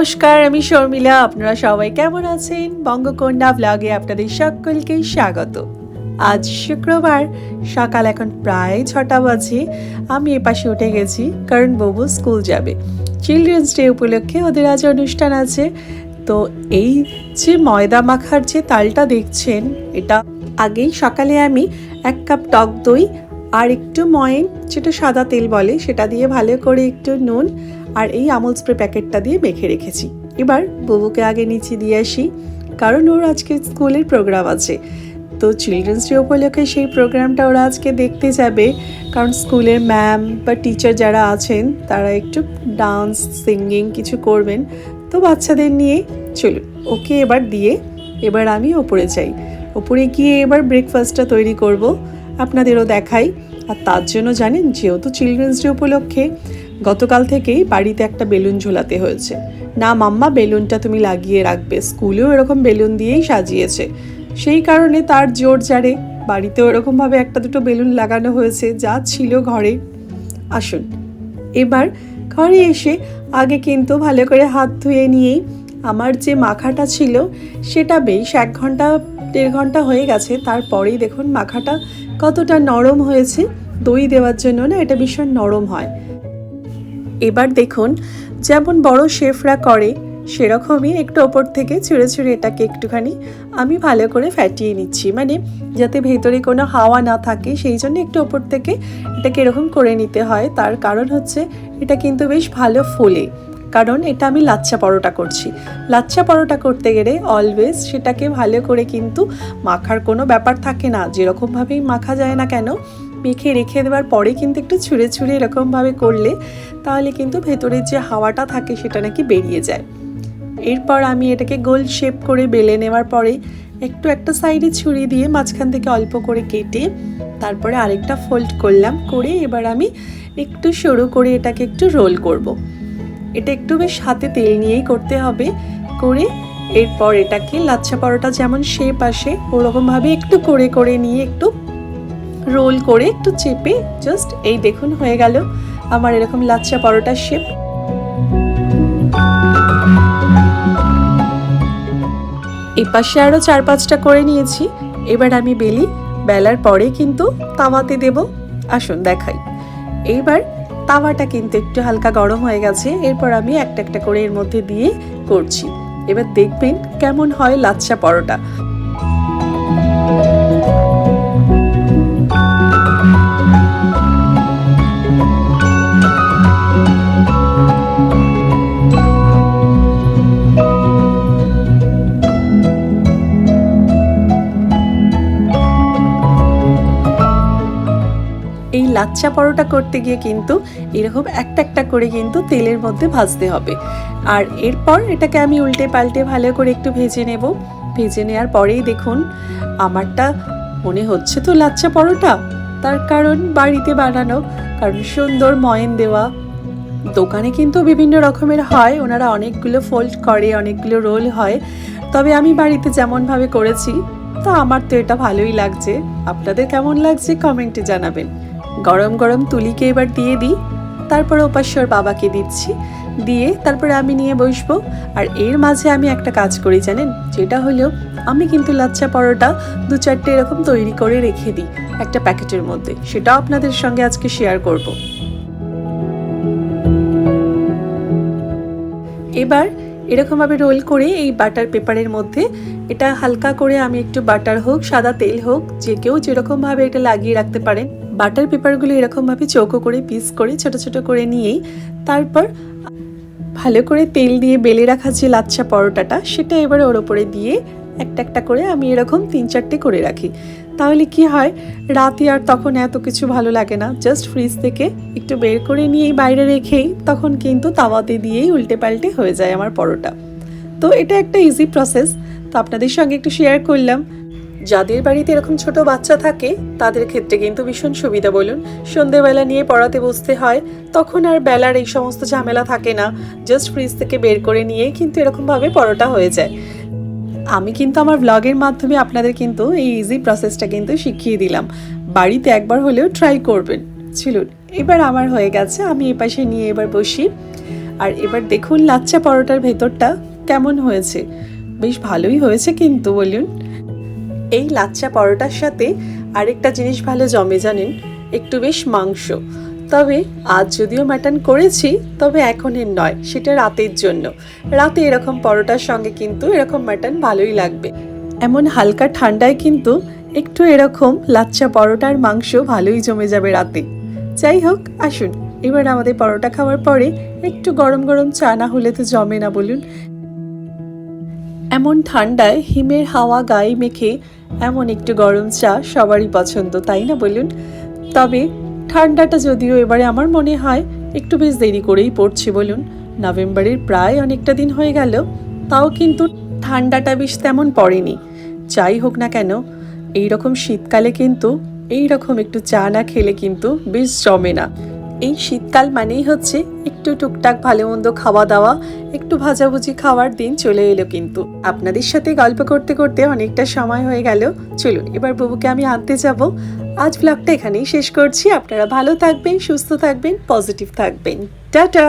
নমস্কার, আমি শর্মিলা। আপনারা সবাই কেমন আছেন? বঙ্গকন্যা ব্লগে আপনাদের সকলকে স্বাগত। আজ শুক্রবার, সকাল এখন প্রায় ছটা বাজে। আমি এপাশে উঠে গেছি, কারণ ববু স্কুল যাবে। চিলড্রেন্স ডে উপলক্ষে ওদের আজ অনুষ্ঠান আছে। তো এই যে ময়দা মাখার যে তালটা দেখছেন, এটা আগেই সকালে আমি এক কাপ টক দই আর একটু ময়েন, যেটা সাদা তেল বলে, সেটা দিয়ে ভালো করে একটু নুন আর এই আমুল স্প্রে প্যাকেটটা দিয়ে মেখে রেখেছি। এবার ববুকে আগে নিচে দিয়ে আসি, কারণ ওর আজকে স্কুলের প্রোগ্রাম আছে। তো চিলড্রেন্স ডে উপলক্ষে সেই প্রোগ্রামটা ওরা আজকে দেখতে যাবে, কারণ স্কুলের ম্যাম বা টিচার যারা আছেন, তারা একটু ডান্স সিঙ্গিং কিছু করবেন। তো বাচ্চাদের নিয়ে চলুন, ওকে এবার দিয়ে এবার আমি ওপরে যাই। ওপরে গিয়ে এবার ব্রেকফাস্টটা তৈরি করব, আপনাদেরও দেখাই। আর তার জন্য জানেন, যেহেতু চিলড্রেন্স ডে উপলক্ষে গতকাল থেকেই বাড়িতে একটা বেলুন ঝোলাতে হয়েছে। না, মাম্মা, বেলুনটা তুমি লাগিয়ে রাখবে। স্কুলেও এরকম বেলুন দিয়েই সাজিয়েছে। সেই কারণে তার জোর জারে বাড়িতেও এরকমভাবে একটা দুটো বেলুন লাগানো হয়েছে, যা ছিল ঘরে। আসুন, এবার ঘরে এসে আগে কিন্তু ভালো করে হাত ধুয়ে নিয়েই আমার যে মাখাটা ছিল, সেটা বেশ এক ঘণ্টা, দেড় ঘণ্টা হয়ে গেছে। তারপরেই দেখুন মাখাটা কতটা নরম হয়েছে। দই দেওয়ার জন্য না, এটা ভীষণ নরম হয়। এবার দেখুন, যেমন বড় শেফরা করে, সেরকমই একটু ওপর থেকে ছুঁড়ে ছুঁড়ে এটাকে একটুখানি আমি ভালো করে ফ্যাটিয়ে নিচ্ছি। মানে যাতে ভেতরে কোনো হাওয়া না থাকে, সেই জন্য একটু ওপর থেকে এটাকে এরকম করে নিতে হয়। তার কারণ হচ্ছে, এটা কিন্তু বেশ ভালো ফোলে। কারণ এটা আমি লাচ্চা পরোটা করছি। লাচ্চা পরোটা করতে গেলে অলওয়েজ সেটাকে ভালো করে কিন্তু মাখার কোনো ব্যাপার থাকে না। যেরকমভাবেই মাখা যায় না কেন মেখে রেখে দেওয়ার পরে কিন্তু একটু ছুঁড়ে ছুঁড়ে এরকমভাবে করলে তাহলে কিন্তু ভেতরের যে হাওয়াটা থাকে সেটা নাকি বেরিয়ে যায় এরপর আমি এটাকে গোল শেপ করে বেলে নেওয়ার পরে একটু একটা সাইডে ছুরি দিয়ে মাঝখান থেকে অল্প করে কেটে তারপরে আরেকটা ফোল্ড করলাম করে এবার আমি একটু সরু করে এটাকে একটু রোল করব। এটা একটু বেশ হাতে তেল নিয়েই করতে হবে করে এরপর এটাকে লাচ্ছা পরোটা যেমন শেপ আসে ওরকমভাবে একটু করে করে নিয়ে একটু রোল করে একটু চেপে জাস্ট এই দেখুন হয়ে গেল আমার এরকম লাচ্চা পরোটার শেপ পাশে আরও চার পাঁচটা করে নিয়েছি। এবার আমি বেলি, বেলার পরে কিন্তু তাওয়াতে দেব। আসুন দেখাই। এইবার তাওয়াটা কিন্তু একটু হালকা গরম হয়ে গেছে। এরপর আমি একটা একটা করে এর মধ্যে দিয়ে করছি। এবার দেখবেন কেমন হয় লাচ্চা পরোটা। লাচ্চা পরোটা করতে গিয়ে কিন্তু এরকম একটা একটা করে কিন্তু তেলের মধ্যে ভাজতে হবে। আর এরপর এটাকে আমি উল্টে পাল্টে ভালো করে একটু ভেজে নেব। ভেজে নেওয়ার পরেই দেখুন, আমারটা মনে হচ্ছে তো লাচ্চা পরোটা। তার কারণ বাড়িতে বানানো, কারণ সুন্দর ময়ন দেওয়া। দোকানে কিন্তু বিভিন্ন রকমের হয়, ওনারা অনেকগুলো ফোল্ড করে, অনেকগুলো রোল হয়। তবে আমি বাড়িতে যেমনভাবে করেছি, তো আমার তো এটা ভালোই লাগছে। আপনাদের কেমন লাগছে কমেন্টে জানাবেন। গরম গরম তুলিকে এবার দিয়ে দিই। তারপর ওপাশ্বর বাবাকে দিচ্ছি। দিয়ে তারপরে আমি নিয়ে বসবো। আর এর মাঝে আমি একটা কাজ করি, জানেন? যেটা হলো, আমি কিন্তু লাচ্চা পরোটা দু চারটে এরকম তৈরি করে রেখে দিই একটা প্যাকেটের মধ্যে। সেটাও আপনাদের সঙ্গে আজকে শেয়ার করব। এবার এরকমভাবে রোল করে এই বাটার পেপারের মধ্যে এটা হালকা করে আমি একটু বাটার হোক, সাদা তেল হোক, যে কেউ যেরকমভাবে এটা লাগিয়ে রাখতে পারেন। বাটার পেপারগুলো এরকমভাবে চৌকো করে পিস করে, ছোট ছোট করে নিয়েই তারপর ভালো করে তেল দিয়ে বেলে রাখা যে লাচ্ছা পরোটাটা, সেটা এবারে ওর ওপরে দিয়ে একটা একটা করে আমি এরকম তিন চারটে করে রাখি। তাহলে কি হয়, রাতে আর তখন এত কিছু ভালো লাগে না। জাস্ট ফ্রিজ থেকে একটু বের করে নিয়েই বাইরে রেখেই তখন কিন্তু তাওয়াতে দিয়েই উল্টে পাল্টে হয়ে যায় আমার পরোটা। তো এটা একটা ইজি প্রসেস তো আপনাদের সঙ্গে একটু শেয়ার করলাম। যাদের বাড়িতে এরকম ছোট বাচ্চা থাকে, তাদের ক্ষেত্রে কিন্তু ভীষণ সুবিধা বলুন। সন্ধেবেলা নিয়ে পড়াতে বসতে হয়, তখন আর বেলার এই সমস্ত ঝামেলা থাকে না। জাস্ট ফ্রিজ থেকে বের করে নিয়েই কিন্তু এরকমভাবে পরোটা হয়ে যায়। আমি কিন্তু আমার ব্লগের মাধ্যমে আপনাদের কিন্তু এই ইজি প্রসেসটা কিন্তু শিখিয়ে দিলাম। বাড়িতে একবার হলেও ট্রাই করবেন। চলুন এবার আমার হয়ে গেছে, আমি এ পাশে নিয়ে এবার বসি। আর এবার দেখুন, লাচ্চা পরোটার ভেতরটা কেমন হয়েছে। বেশ ভালোই হয়েছে কিন্তু, বলুন। এই লাচ্চা পরোটার সাথে আরেকটা জিনিস ভালো জমে, জানেন? একটু বেশ মাংস। তবে আজ যদিও মাটন করেছি, তবে এখনের নয়, সেটা রাতের জন্য। রাতে এরকম পরোটার সঙ্গে কিন্তু এরকম মাটন ভালোই লাগবে। এমন হালকা ঠান্ডায় কিন্তু একটু এরকম লাচ্চা পরোটার মাংস ভালোই জমে যাবে রাতে। যাই হোক, আসুন, এবার আমাদের পরোটা খাওয়ার পরে একটু গরম গরম চা না হলে তো জমে না, বলুন। এমন ঠান্ডায় হিমের হাওয়া গায়ে মেখে এমন একটু গরম চা সবারই পছন্দ, তাই না বলুন? তবে ঠান্ডাটা যদিও এবারে আমার মনে হয় একটু বেশ দেরি করেই পড়ছে বলুন। নভেম্বরের প্রায় অনেকটা দিন হয়ে গেল, তাও কিন্তু ঠান্ডাটা বেশ তেমন পড়েনি। যাই হোক না কেন এই রকম শীতকালে কিন্তু এই রকম একটু চা না খেলে কিন্তু বেশ জমে না। এই শীতকাল মানেই হচ্ছে একটু টুকটাক ভালো মন্দ খাওয়া দাওয়া, একটু ভাজাভুজি খাওয়ার দিন চলে এলো কিন্তু। আপনাদের সাথে গল্প করতে করতে অনেকটা সময় হয়ে গেল। চলুন, এবার বুবুকে আমি আনতে যাব। আজ ব্লগটা এখানেই শেষ করছি। আপনারা ভালো থাকবেন, সুস্থ থাকবেন পজিটিভ থাকবেন। টাটা!